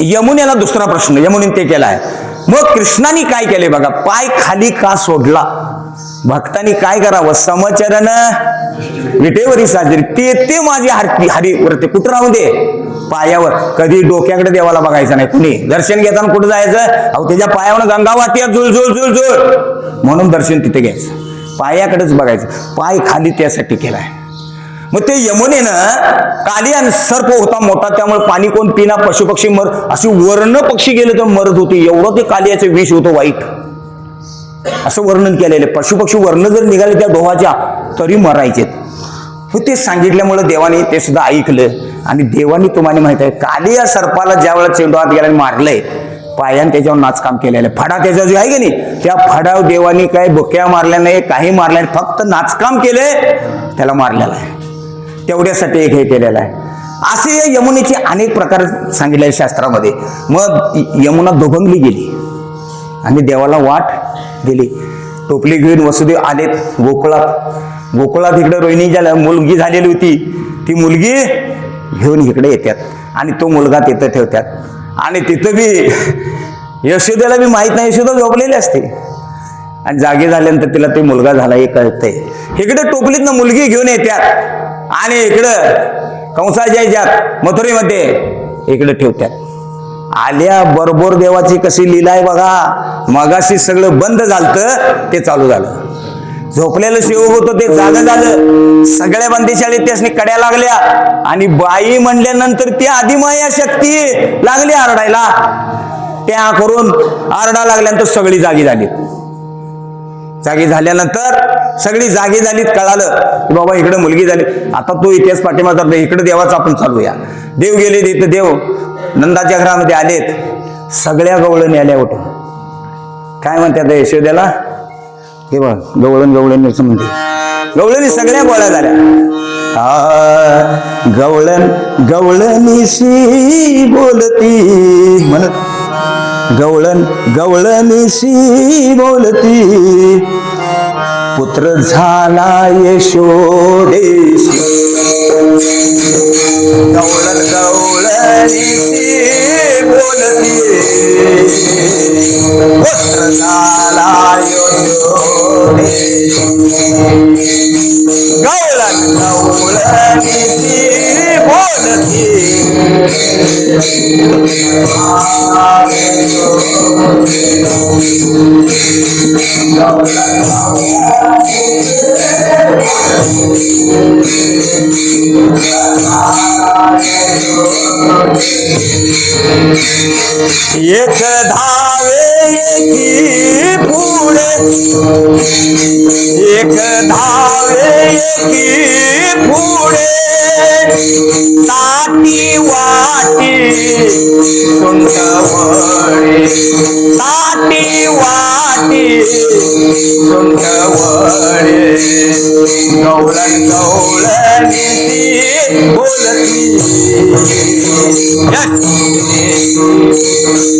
यमुनेला दुसरा प्रश्न यमुनेने ते केलाय. मग कृष्णाने काय केले बघा? पाय खाली का सोडला? भक्तांनी काय करावं? समचरण विटेवरी साजरी. ते ते माझी हरती हरी वरते कुठं राहू दे? पायावर. कधी डोक्याकडे देवाला बघायचं नाही. कुणी? दर्शन घेताना कुठं जायचं? अहो त्याच्या पायावर गंगा वाहते. झुल झुल झुल झुल. म्हणून दर्शन तिथे घ्यायचं. पायाकडेच बघायचं. पाय खाली त्यासाठी केलाय. मग ते यमुनेनं काली आणि सर्प होता मोठा त्यामुळे पाणी कोण पिना पशुपक्षी मर अशी वर्ण पक्षी गेले तर मरत होती. एवढं ते कालियाचं विष होतं वाईट. असं वर्णन केलेलं पशुपक्षी वर्ण जर निघाले त्या डोहाच्या तरी मरायचे हो ते सांगितल्यामुळं देवाने ते सुद्धा ऐकलं. आणि देवानी तुम्हाला माहीत आहे काली या सर्पाला ज्या वेळेला चेंडू हात गेला मारलंय पायाने त्याच्यावर नाचकाम केलेलं आहे. फडा त्याच्या जो आहे की नाही त्या फडा देवानी काही बुक्या मारल्या नाही काही मारल्या नाही फक्त नाचकाम केले त्याला मारलेला आहे. तेवढ्यासाठी एक हे केलेलं आहे. असे या यमुनेचे अनेक प्रकार सांगितले शास्त्रामध्ये. मग यमुना दुभंगली गेली. आणि देवाला वाट दिली. टोपली घेऊन वसुदेव आलेत गोकुळात. गोकुळात इकडे रोहिणी झाल्या मुलगी झालेली होती ती मुलगी घेऊन इकडे येतात. आणि तो मुलगा तिथं ठेवतात. आणि तिथं बी यशोदेला बी माहीत नाही यशोदा झोपलेली असते. आणि जागे झाल्यानंतर तिला ते मुलगा झाला हे कळतंय. इकडे टोपलीतनं मुलगी घेऊन येतात. आणि इकडं कंसाच्या ह्याच्यात मथुरेमध्ये इकडं ठेवतात. आल्या बरोबर देवाची कशी लीला आहे बघा. मगाशी सगळं बंद झालं ते चालू झालं. झोपलेलं शिव होतं ते जाग झालं. सगळ्या बंदीशाळेत त्यासनी कड्या लागल्या. आणि बाई म्हणल्यानंतर ती आदिमाया शक्ती लागली आरडायला. त्या करून आरडा लागल्यानंतर सगळी जागी झाली. जागी झाल्यानंतर सगळी जागी झालीत कळालं की बाबा इकडं मुलगी झाली. आता तो इतिहास पाठिंबा इकडे देवाचा आपण चालूया. देव गेले तिथं देव नंदाच्या घरामध्ये आलेत. सगळ्या गवळणी आल्या उठून. काय म्हणतात यशोद्याला हे बघ गवळण गवळण असं म्हणते. गवळणी सगळ्या गोळ्या झाल्या. गवळण गवळणीशी बोलती. म्हणत गवळण गवळणीशी बोलती. पुत्र झाला यशोदेशी. गवळण गवळणीशी बोलती. पुत्र झाला यशोदेशी. गवळण गवळणीशी बोलती एक धावे की पुढे एक धावे की पुढे ताटी वाटी सुंदवळे ताटी वाटी सुंदवळे गवळण गवळणी बोलती. गवळण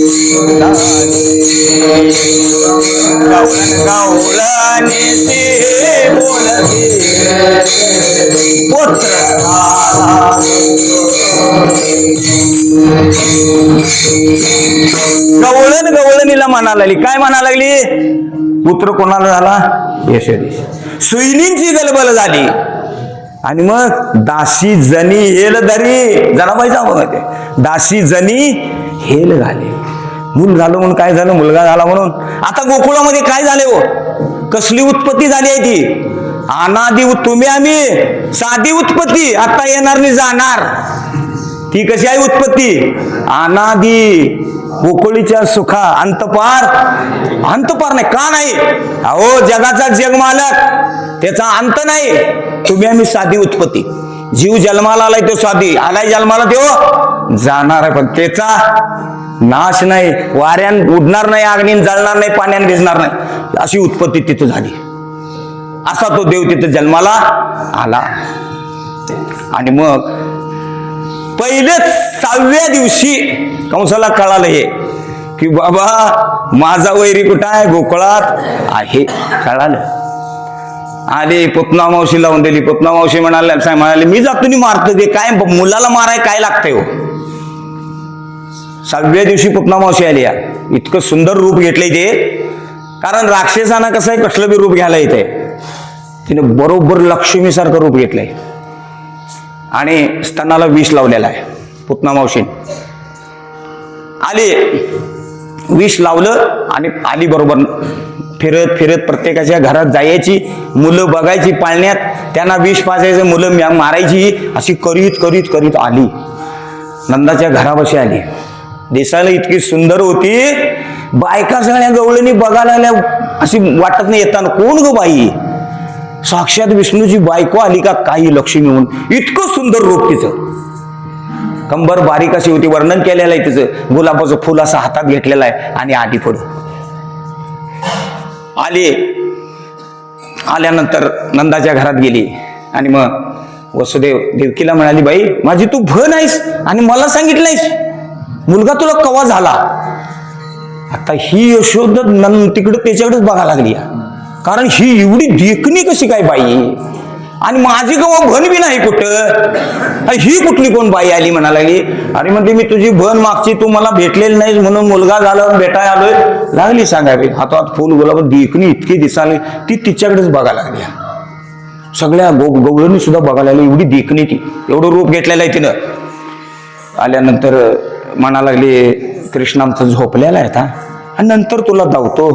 पुत्र गवळण गवळणीला म्हणा लागली. काय म्हणा लागली? पुत्र कोणाला झाला? यशोदेश सुईनींची गलबल झाली. आणि मग दासी जनी येल दरी. जरा मग ते दासी जनी हेल झाले मूल झालं म्हणून काय झालं? मुलगा झाला म्हणून. आता गोकुळामध्ये काय झाले हो? कसली उत्पत्ती झाली आहे ती? अनादी तुम्ही आम्ही. साधी उत्पत्ती. आता येणार नाही जाणार. ती कशी आहे उत्पत्ती? अनादी. गोकुळीच्या सुखा. अंतपार. अंतपार नाही का नाही? अहो जगाचा जगमालक. त्याचा अंत नाही. तुम्ही आम्ही साधी उत्पत्ती. जीव जन्माला आलाय तो साधी. आलाय जन्माला तो जाणार आहे पण त्याचा नाश नाही. वाऱ्यान उडणार नाही अग्नीन जळणार नाही पाण्याने भिजणार नाही. अशी उत्पत्ती तिथं झाली. असा तो देव तिथं जन्माला आला. आणि मग पहिलेच सहाव्या दिवशी कंसाला कळालं हे की बाबा माझा वैरी कुठं आहे? गोकुळात आहे. कळालं. आले पुतना मावशी लावून दिली. पुतना मावशी म्हणाले साहेब म्हणाले मी जातो नी मारतो. ते काय मुलाला माराय काय लागतंय हो? सहाव्या दिवशी पुतना मावशी आली या. इतकं सुंदर रूप घेतलंय ते. कारण राक्षसानं कसं आहे कसलं बी रूप घ्यायला येते तिने बरोबर लक्ष्मीसारखं रूप घेतलंय. आणि स्तनाला विष लावलेला आहे पुतना मावशी आली विष लावलं आणि आली बरोबर. फिरत फिरत प्रत्येकाच्या घरात जायची मुलं बघायची पाळण्यात त्यांना विष पाजायचं मुलं म्या- मारायची अशी करीत करीत करीत आली. नंदाच्या घरापाशी आली. दिसायला इतकी सुंदर होती. बायका सगळ्या गवळणी बघायला आल्या. अशी वाटत नाही येताना. कोण ग बाई? साक्षात विष्णूची बायको आली का काही लक्ष्मी म्हणून इतकं सुंदर रूप तिचं. कंबर बारीक अशी होती. वर्णन केलेलं आहे तिचं. गुलाबाचं फुल असं हातात घेतलेलं आहे आणि आधी पुढे. आली. आल्यानंतर नंदाच्या घरात गेली. आणि मग वसुदेव देवकीला म्हणाली बाई माझी तू भन आहेस आणि मला सांगितलं नाहीस मुलगा तुला कवा झाला? आता ही यशोद तिकडं त्याच्याकडेच बघायला लागली कारण ही एवढी देखणी कशी काय बाई? आणि माझी गव्हा भन बी नाही कुठं? ही कुठली कोण बाई आली म्हणा लागली? अरे म्हणते मी तुझी भन मागची तू मला भेटलेली नाहीस म्हणून मुलगा झाला भेटाय आलोय. लागली सांगावी. हातात फुल गुलाब देखणी इतकी दिसाली ती तिच्याकडेच बघायला लागली सगळ्या गो गवळणी सुद्धा बघायला लागली. एवढी देखणी ती. एवढं रूप घेतलेलं आहे तिनं. आल्यानंतर म्हणा लागली कृष्ण आमचं झोपलेला आहे आता आणि नंतर तुला धावतो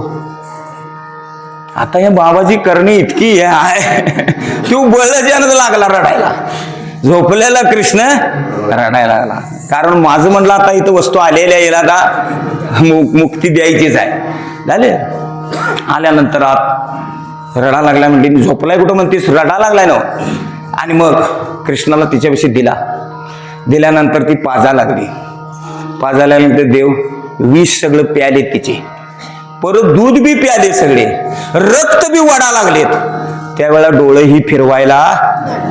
आता या बाबाजी करणी इतकी आहे. तू बळच्यानं लागला रडायला. झोपलेला कृष्ण रडायला लागला. कारण माझं म्हणलं आता इथं वस्तू आलेल्या येईल आता मुक्ती द्यायचीच आहे. झाले. आल्यानंतर आत रडा लागला म्हणजे मी झोपलाय कुठं? म्हणतीस रडा लागलाय ना हो. आणि मग कृष्णाला तिच्याविषयी दिला. दिल्यानंतर ती पाजा लागली. पाजा झाल्यानंतर देव विष सगळं प्याले तिचे. परत दूध बी प्याले सगळे. रक्त बी वडा लागलेत. त्यावेळेला डोळे ही फिरवायला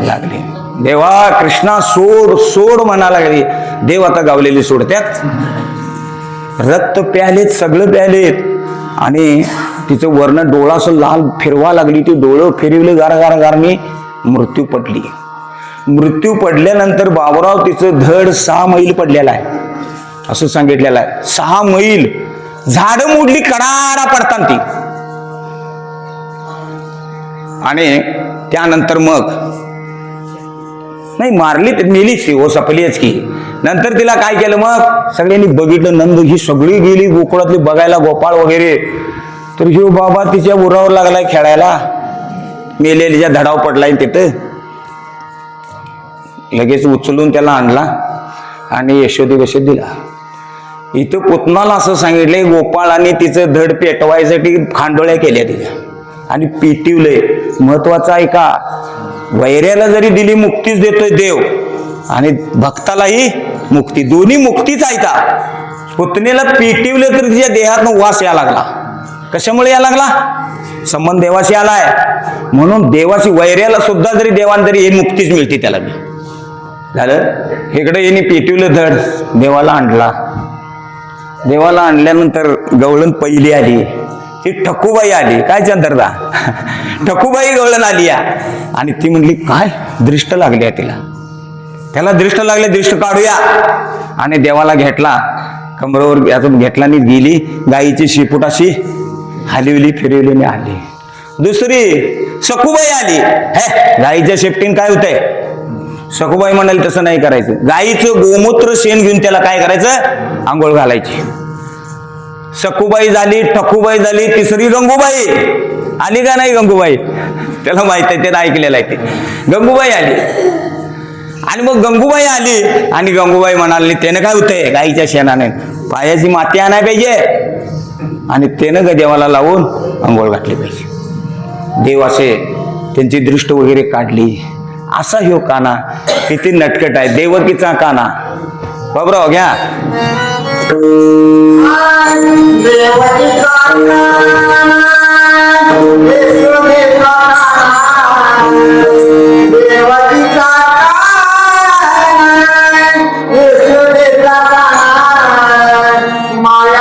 लागले. देवा कृष्णा सोड सोड म्हणा लागले. देव आता गावलेली सोडत्यात. रक्त प्यालेत सगळं प्यालेत. आणि तिचं वर्ण डोळा असं लाल फिरवा लागली. ती डोळं फिरवले गार गार गारणी मृत्यू पडली. मृत्यू पडल्यानंतर बाबराव तिचं धड सहा मैल पडलेला आहे. असं सांगितलेलं आहे. सहा मैल झाड मोडली कडाडा पडतात ती. आणि त्यानंतर मग नाही मारली तर मेलीच ती हो सपलीच की. नंतर तिला काय केलं मग? सगळ्यांनी बघितलं नंद ही सगळी गेली गोकुळातली बघायला गोपाळ वगैरे. तर हे बाबा तिच्या उरावर लागलाय खेळायला. मेलेलीच्या धडाव पडलाय तिथं. लगेच उचलून त्याला आणला आणि यशोदी बशेत दिला. इथं पुतनाला असं सांगितलंय गोपाळ आणि तिचं धड पेटवायसाठी खांडोळ्या केल्या तिच्या. आणि पेटिवलंय महत्वाचं आहे का? वैऱ्याला जरी दिली मुक्तीच देतोय देव. आणि भक्तालाही मुक्ती. दोन्ही मुक्तीच ऐका पुतणीला पेटिवलं तर तिच्या देहात वास या लागला. कशामुळे या लागला? संबंध देवाशी आलाय. म्हणून देवाशी वैऱ्याला सुद्धा जरी देवान तरी हे मुक्तीच मिळते त्याला झालं? इकडे यांनी पेटिवलं धड देवाला आणला. देवाला आणल्यानंतर गवळण पहिली आली. ती ठकूबाई आली. काय चंदरदा? ठकूबाई गवळण आली या. आणि ती म्हणली काय? दृष्ट लागली आहे तिला. त्याला दृष्ट लागले दृष्ट काढूया. आणि देवाला घेतला. कमरेवर यातून घेतला आणि गेली. गाईची शिपूट अशी हलवली फिरवली आणि आली. दुसरी सखूबाई आली. हे गाईच्या शेपटीन काय होतंय? सखुबाई म्हणाली तसं नाही करायचं. गाईचं गोमूत्र शेण घेऊन त्याला काय करायचं? आंघोळ घालायची. सखुबाई झाली ठकूबाई झाली तिसरी गंगूबाई. आली का नाही गंगूबाई? त्याला माहीत आहे त्याला ऐकलेलं आहे ते. गंगूबाई आली. आणि मग गंगूबाई आली आणि गंगूबाई म्हणाली त्यानं काय होतंय? गाईच्या शेणाने. पायाची माती आणाय पाहिजे. आणि त्यानं ग देवाला लावून आंघोळ घातली पाहिजे. देव असे त्यांची दृष्ट वगैरे काढली. असा ह्यो काना किती नटकट आहे. देवकीचा काना. बाबराव घ्या. माया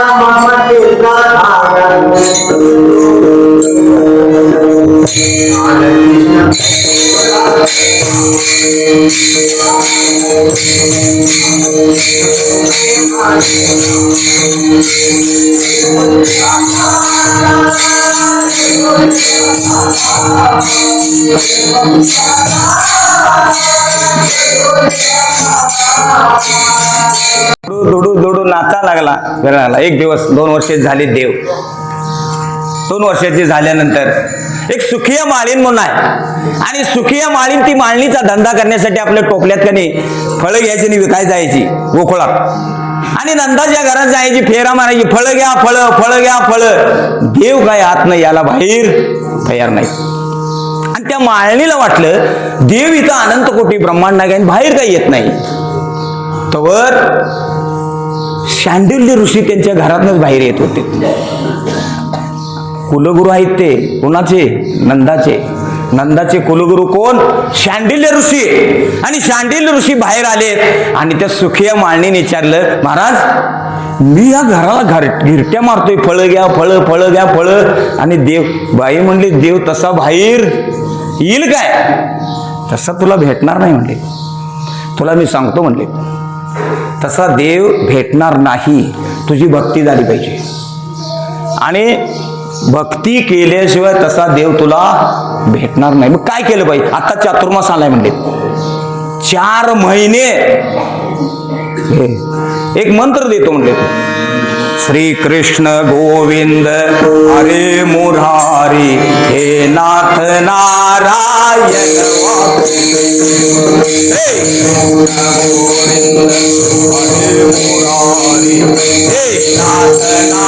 दुडू दुडू दुडू नाचा लागला घराला. एक दिवस दोन वर्षे झाले देव. दोन वर्षाचे झाल्यानंतर एक सुखीय माळीन म्हणून आहे. आणि सुखीय माळीन ती माळणीचा धंदा करण्यासाठी आपल्या टोपल्यात कनी फळं घ्यायची आणि विकाय जायची गोकुळात. आणि नंदाच्या घरात जायची फेरा मारायची फळं घ्या फळं फळं घ्या फळं. देव काय आत नाही याला बाहेर तयार नाही. आणि त्या माळणीला वाटलं देव इथं अनंत कोटी ब्रह्मांड नाही आणि बाहेर काही येत नाही. तवर शांडिल्य ऋषी त्यांच्या घरातनच बाहेर येत होते. कुलगुरू आहेत ते. कोणाचे? नंदाचे. नंदाचे कुलगुरू कोण? शांडिल्य ऋषी. आणि शांडिल्य ऋषी बाहेर आलेत आणि त्या सुखिया माळणीने विचारलं महाराज मी या घराला घर घिरट्या मारतोय. फळं घ्या फळं फळं घ्या फळं. आणि देव बाई म्हणले देव तसा बाहेर येईल काय? तसा तुला भेटणार नाही म्हणले. तुला मी सांगतो म्हणले. तसा देव भेटणार नाही. तुझी भक्ती झाली पाहिजे. आणि भक्ती केल्याशिवाय तसा देव तुला भेटणार नाही. मग काय केलं पाहिजे आता चातुर्मास आलाय म्हणले. चार महिने. एक मंत्र देतो म्हणले. श्री कृष्ण गोविंद। हरे मुरारी हे नाथ नारायण। हे नाथ नारायण।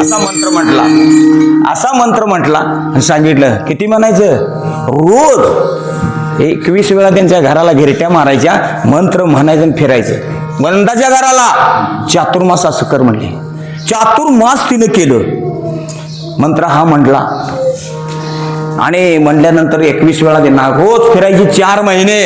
असा मंत्र म्हटला. असा मंत्र म्हटला. आणि सांगितलं किती म्हणायचं? रोज एकवीस वेळा त्यांच्या घराला घिरट्या मारायच्या मंत्र म्हणायचं आणि फिरायचं. वंदाच्या घराला चातुर्मास असं कर म्हणले. चातुर्मास तिनं केलं. मंत्र हा म्हटला. आणि म्हणल्यानंतर एकवीस वेळा देणार रोज फिरायची चार महिने.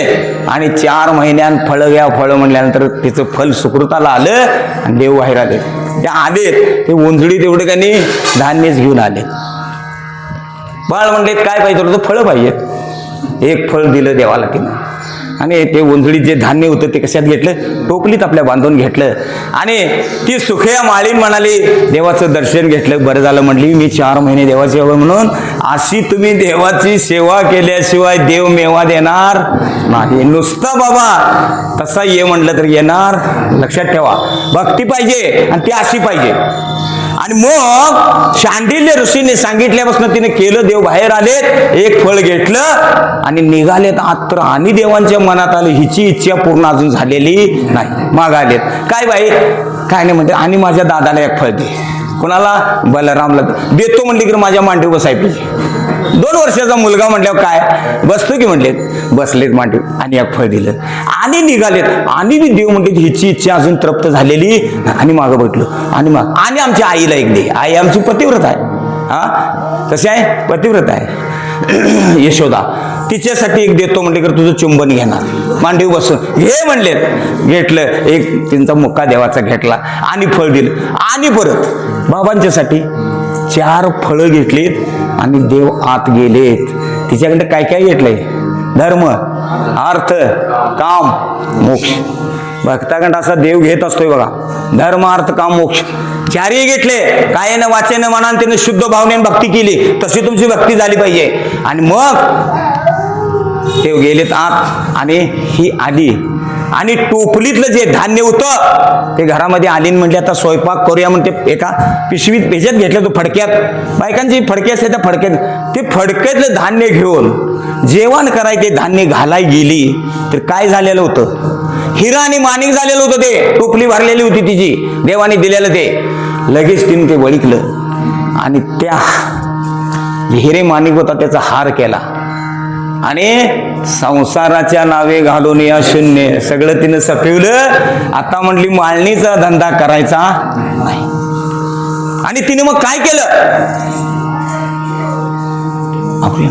आणि चार महिन्यान फळं घ्या फळं म्हणल्यानंतर तिचं फल सुकृताला आलं आणि देव बाहेर आले. त्या आलेत ते उंजळी तेवढे त्यांनी धान्यच घेऊन आले बाळ म्हणले काय पाहिजे होतं फळं पाहिजेत. एक फळ दिलं देवाला तिनं. आणि ते उंजळीत जे धान्य होतं ते कशात घेतलं? टोपलीत आपल्या बांधून घेतलं. आणि ती सुखया माळीन म्हणाली देवाचं दर्शन घेतलं बरं झालं म्हटली. मी चार महिने देवाची हवं म्हणून अशी तुम्ही देवाची सेवा केल्याशिवाय देव मेवा देणार नाही. नुसता बाबा तसा ये म्हटलं तर येणार. लक्षात ठेवा. भक्ती पाहिजे आणि ती अशी पाहिजे. आणि मग शांडिल्य ऋषीने सांगितल्यापासून तिने केलं देव बाहेर आलेत एक फळ घेतलं आणि निघालेत आत्र. आणि देवांच्या मनात आले हिची इच्छा पूर्ण अजून झालेली नाही. माग आलेत. काय बाई? काय नाही म्हणते आणि माझ्या दादाला एक फळ दे. कोणाला? बलरामला. देतो म्हणले की माझ्या मांडीव बसाय पाहिजे. दोन वर्षाचा मुलगा म्हटल्यावर काय? बसतो की म्हणलेत बसलेत मांडीव आणि एक फळ दिलं. आणि निघालेत. आणि मी देव म्हणते हिची इच्छा अजून तृप्त झालेली आणि मागं बघलो. आणि मग आणि आमच्या आईला एक दे. आई आमची पतिव्रत आहे. हा? कशी आहे? पतिव्रत आहे. यशोदा तिच्यासाठी एक देतो म्हणले की तुझं चुंबन घेणार. मांडीव बसून घे म्हणलेत घेतलं एक त्यांचा मुक्का देवाचा घेतला आणि फळ दिलं. आणि परत बाबांच्यासाठी चार फळं घेतलीत आणि देव आत गेलेत. तिच्याकडे काय काय घेतलंय? धर्म अर्थ काम मोक्ष. भक्ताकडे असा देव घेत असतोय बघा. धर्म अर्थ काम मोक्ष. चारही घेतले. कायेनं वाचेनं मनान त्यानं शुद्ध भावनेनं भक्ती केली. तशी तुमची भक्ती झाली पाहिजे. आणि मग ते गेलेत आत आणि ही आली. आणि टोपलीतलं जे धान्य होतं ते घरामध्ये आली म्हणजे आता स्वयंपाक करूया. म्हणते एका पिशवीत भेजत घेतलं तो फडक्यात. बायकांची फडके असते त्या फडक्यात. ते फडक्यातलं धान्य घेऊन जेवण करायचे धान्य घालाय गेली. तर काय झालेलं होतं? हिरा आणि माणिक झालेलं होतं ते. टोपली भरलेली होती तिची. देवाने दिलेलं ते. लगेच तिने ते वळिकलं. आणि त्या हिरे माणिक होता त्याचा हार केला. आणि संसाराच्या नावे घालून या शून्य सगळं तिनं सपिवलं. आता म्हणली माळणीचा धंदा करायचा नाही. आणि तिने मग काय केलं? आपली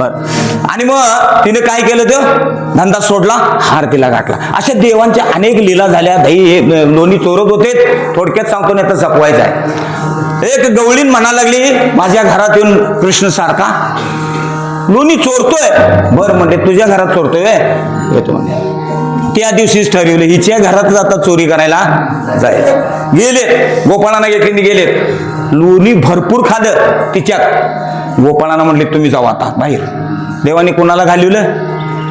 बर. आणि मग तिने काय केलं तर धंदा सोडला हार तिला गाठला. अशा देवांच्या अनेक लीला झाल्या. दही हे लोणी चोरत होते. थोडक्यात सांगतो नाही तर जपवायचं आहे. एक गवळीन म्हणा लागली माझ्या घरात येऊन कृष्ण सारखा लोणी चोरतोय. बर म्हणते तुझ्या घरात चोरतोय येतो म्हणे. त्या दिवशीच ठरवलं हिच्या घरात आता चोरी करायला जायचं. गेले. गोपाळांना घेतली गेले. लोणी भरपूर खाद तिच्यात. गोपाळांना म्हणले तुम्ही जाऊ आता बाहेर. देवाने कोणाला घालवलं?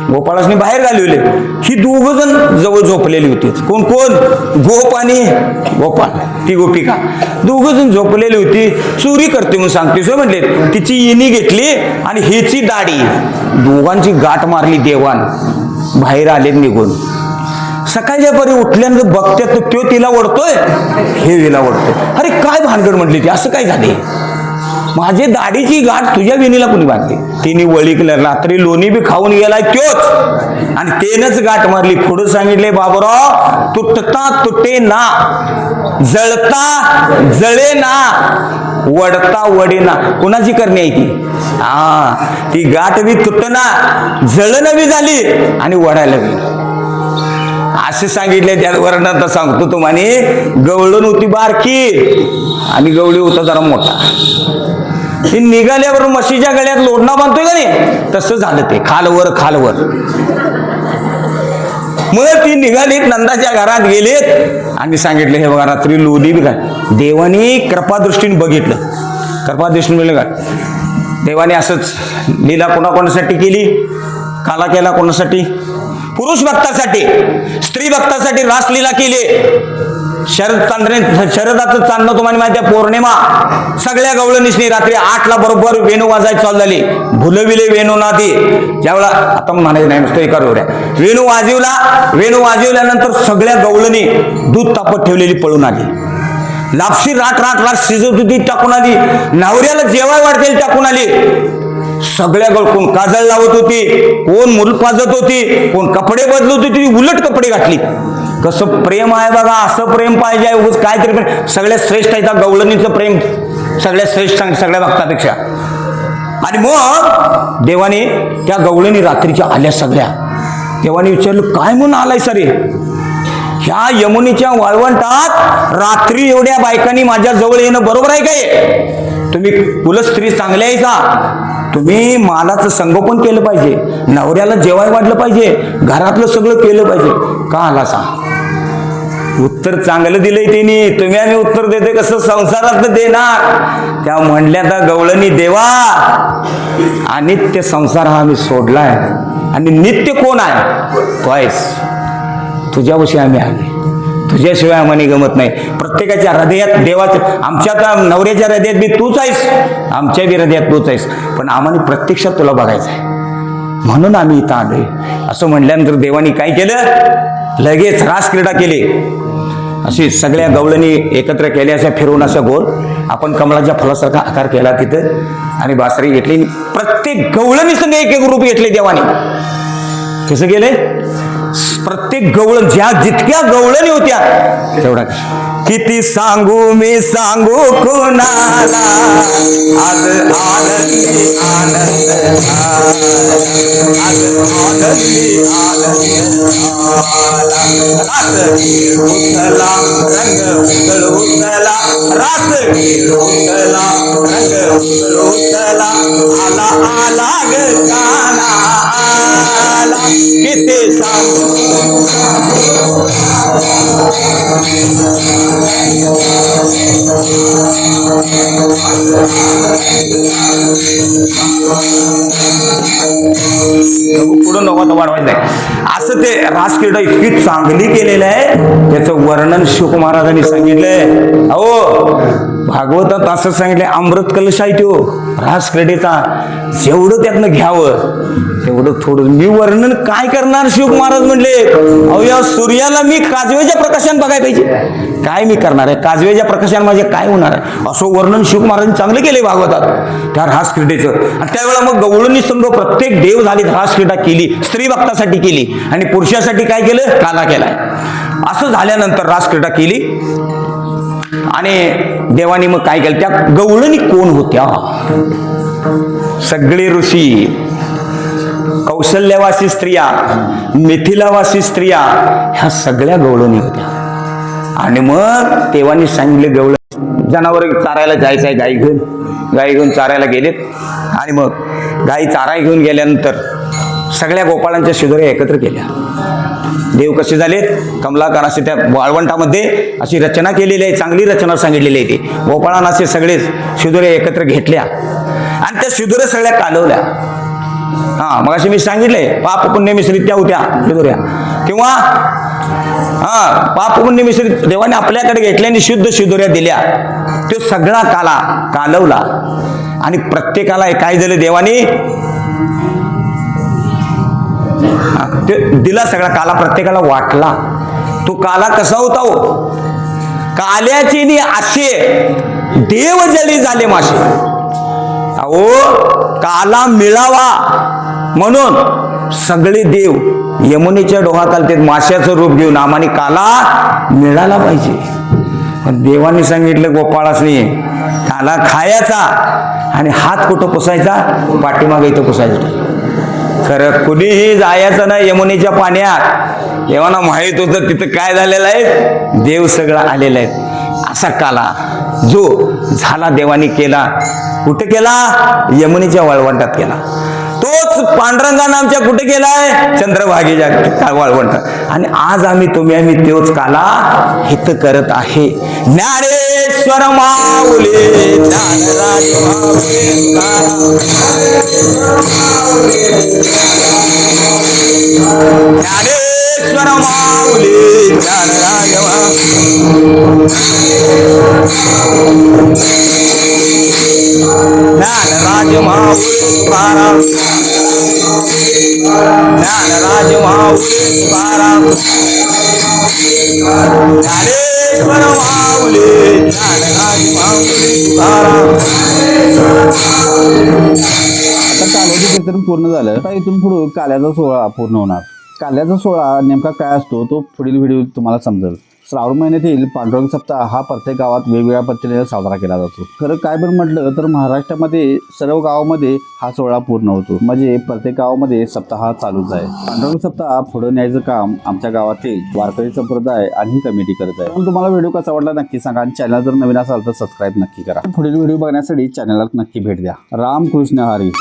गोपाळासनी बाहेर घालवले. ही दोघ जण जवळ झोपलेली होती. कोण कोण? गोप आणि गोपाळ. ती गोपिका दोघ जण झोपलेली होती. चोरी करते म्हणून सांगते. सो म्हणले तिची इनी घेतली आणि हिची दाढी. दोघांची गाठ मारली देवान. बाहेर आले निघून. सकाळच्या परी उठल्यानंतर बघत्यात तर तो तिला ओढतोय? हे तिला ओढतोय. अरे काय भानगड म्हटली ती? असं काय झाले? माझे दाढीची गाठ तुझ्या विणीला कुणी बांधली? तिने वळीकलं रात्री लोणी बी खाऊन गेलाय त्योच आणि तेनच गाठ मारली. पुढे सांगितले बाबराव तुटता तुटे ना जळता जळे ना वडता वडे ना. कुणाची करणे आहे ती? हा ती गाठ बी तुटना जळण बी झाली आणि वडायला बी. असे सांगितले त्या वर्णात सांगतो तुम्हाला गवळण होती बारकी आणि गवळी होता जरा मोठा. ती निघाल्यावर म्हशीच्या गळ्यात लोढणा बांधतोय का नाही? तसं झालं ते. खालवर खालवर मग ती निघालीत नंदाच्या घरात गेलेत आणि सांगितलं हे बघा रात्री लोधी बी काय देवाने कृपादृष्टीने बघितलं. कृपादृष्टीने बघितलं का देवाने असंच लीला कोणाकोणासाठी केली? काला केला कोणासाठी? पुरुष भक्तासाठी. स्त्री भक्तासाठी रासलीला केली. शरद चांदणे शरदाचं चांदणं तुम्हाला माहिती आहे पौर्णिमा. सगळ्या गवळणीसनी रात्री आठला बरोबर वेणू वाजायची चालू झाली. भुलविले वेणू नादी. ज्यावेळा आता म्हणायचं नाही नुसतं एका एवढ्या वेणू वाजवला. वेणू वाजवल्यानंतर सगळ्या गवळणी दूध तापत ठेवलेली पळून आली. लापशी रात रात रात शिजत होती टाकून आली. नवऱ्याला जेवाय वाढतील टाकून आली. सगळ्या गळ कोण काजळ लावत होती कोण मूल पाजत होती कोण कपडे बदलत होती उलट कपडे घातली. कसं प्रेम आहे बघा असं प्रेम पाहिजे उगाच काहीतरी प्रेम. सगळ्यात श्रेष्ठ आहे त्या गवळणीचं प्रेम. सगळ्यात श्रेष्ठ सांग सगळ्या भक्तापेक्षा. आणि मग देवाने त्या गवळणी रात्रीच्या आल्या सगळ्या. देवाने विचारलं काय म्हणून आलाय सरे ह्या यमुनीच्या वाळवंटात रात्री एवढ्या बायकांनी माझ्या जवळ येणं बरोबर आहे काय? तुम्ही कुलस्त्री चांगल्या आहेसा तुम्ही मालाचं संगोपन केलं पाहिजे. नवऱ्याला जेवाय वाढलं पाहिजे. घरातलं सगळं केलं पाहिजे. का आला सांग उत्तर चांगलं दिलंय त्यांनी तुम्ही आम्ही उत्तर देते कसं संसारात देणार? त्या म्हणल्या त्या गवळणी देवा. अनित्य संसार हा आम्ही सोडलाय. आणि नित्य कोण आहे? तो आहेस तुझ्याविषयी आम्ही आले तुझ्याशिवाय आम्हाला गमत नाही. प्रत्येकाच्या हृदयात देवाचं आमच्या तर नवऱ्याच्या हृदयात बी तूच आहेस. आमच्या बी हृदयात तूच आहेस. पण आम्हाला प्रत्यक्षात तुला बघायचं आहे म्हणून आम्ही इथं आलोय. असं म्हणल्यानंतर देवानी काय केलं? लगेच रास क्रीडा केली. अशी सगळ्या गवळणी एकत्र केल्या अशा फिरवून अशा गोल. आपण कमळाच्या फलासारखा आकार केला तिथं. आणि बासरी घेतली. प्रत्येक गवळणी संघ एक एक रूप घेतले देवाने. कसं गेले प्रत्येक गवळण ज्या जितक्या गवळणी होत्या तेवढा किती सांगू मी सांगू कोणाला? आज आनंदी आनंद आज आनंदी आनंद रास उठला रंग उतला रास उठला रंग उतळ उतला आला आला ग काना आला किती सांगू पुढं नव्वद वाढवायचं नाही. असं ते रासक्रीडा इतकी चांगली केलेलं आहे त्याचं वर्णन शिवक महाराजांनी सांगितलंय. अहो भागवतात असं सांगितलंय अमृत कलश आहे तो. रासक्रीडेचा जेवढं त्यातनं घ्यावं तेवढं थोडं मी वर्णन काय करणार? शिव महाराज म्हणले अहो या सूर्याला मी काजवेच्या प्रकाशन बघायला पाहिजे. काय मी करणार आहे? काजवेच्या प्रकाशन माझे काय होणार आहे? असं वर्णन शिव महाराजांनी चांगलं केले भागवतात. त्या रास क्रीडेचं आणि त्यावेळेला मग गवळणी संघ प्रत्येक देव झाली रास क्रीडा केली स्त्री भक्तासाठी केली. आणि पुरुषासाठी काय केलं? काला केलाय. असं झाल्यानंतर रास क्रीडा केली. आणि देवानी मग काय केलं? त्या गवळणी कोण होत्या? सगळे ऋषी कौशल्यवासी स्त्रिया मिथिलावासी स्त्रिया ह्या सगळ्या गवळणी होत्या. आणि मग देवाने सांगितले गवळ जनावर चारायला जायचं आहे गाई घेऊन. गाई घेऊन चारायला गेलेत. आणि मग गाई चाराय घेऊन गेल्यानंतर सगळ्या गोपाळांच्या शिदोऱ्या एकत्र केल्या. देव कसे झालेत? कमलाकार असे त्या वाळवंटामध्ये अशी रचना केलेली आहे चांगली रचना सांगितलेली आहे ती. गोपाळान असे सगळेच शिदुरे एकत्र घेतल्या. आणि त्या शिदुरे सगळ्या कालवल्या. हा मग असे मी सांगितले पाप पुण्य मिश्रित्या होत्या शिदुऱ्या. किंवा हा पाप पुण्य मिश्रित देवाने आपल्याकडे घेतल्या आणि शुद्ध शिदुऱ्या दिल्या. तो सगळा काला कालवला. आणि प्रत्येकाला काय झालं देवाने? ते दिला सगळा काला प्रत्येकाला वाटला. तो काला कसा होता हो? काल्याचे असे देव जळी झाले मासे अहो काला मिळावा म्हणून सगळे देव यमुनेच्या डोहात आलते माश्याचं रूप घेऊन आम्हाने काला मिळाला पाहिजे. पण देवाने सांगितलं गोपाळासनी काला खायचा आणि हात कुठं पुसायचा? पाठीमागे इथं पुसायचं. खरं कुणीही जायचं नाही यमुनेच्या पाण्यात. एव्हाना माहीत होतं तिथं काय झालेलं आहे? देव सगळं आलेलं आहे. असा काला जो झाला देवाने केला कुठे केला? यमुनेच्या वळवंटात केला. तोच पांडुरंगा आमच्या कुठे केलाय चंद्रभागेच्या का- आणि आज आम्ही तुम्ही आम्ही तोच काला हित करत आहे. ज्ञानेश्वर माऊले ज्ञानेश्वर माऊले काला. ज्ञानराज माऊली तुकाराम ज्ञानराज माऊली तुकाराम ज्ञानेश्वर माऊली ज्ञानराज माऊली तुकाराम आता काल्याचं कीर्तन पूर्ण झालं आता इथून पुढे काल्याचा सोहळा पूर्ण होणार. काल्याचा सोहळा नेमका काय असतो तो पुढील व्हिडिओ तुम्हाला समजेल. श्रावण महिन्यातील पांडुरंग सप्ताह हा प्रत्येक गावात वेगवेगळ्या पद्धतीने साजरा केला जातो. खरं काय पण म्हटलं तर महाराष्ट्रामध्ये सर्व गावामध्ये हा सोहळा पूर्ण होतो. म्हणजे प्रत्येक गावामध्ये सप्ताह हा चालूच आहे. पांडुरंग सप्ताह पुढे न्यायचं काम आमच्या गावातील वारकरी संप्रदाय आणि ही कमिटी करत आहे. तुम्हाला व्हिडिओ कसा वाटला नक्की सांगा आणि चॅनल जर नवीन असाल तर सबस्क्राईब नक्की करा. पुढील व्हिडिओ बघण्यासाठी चॅनलला नक्की भेट द्या. रामकृष्ण हरी.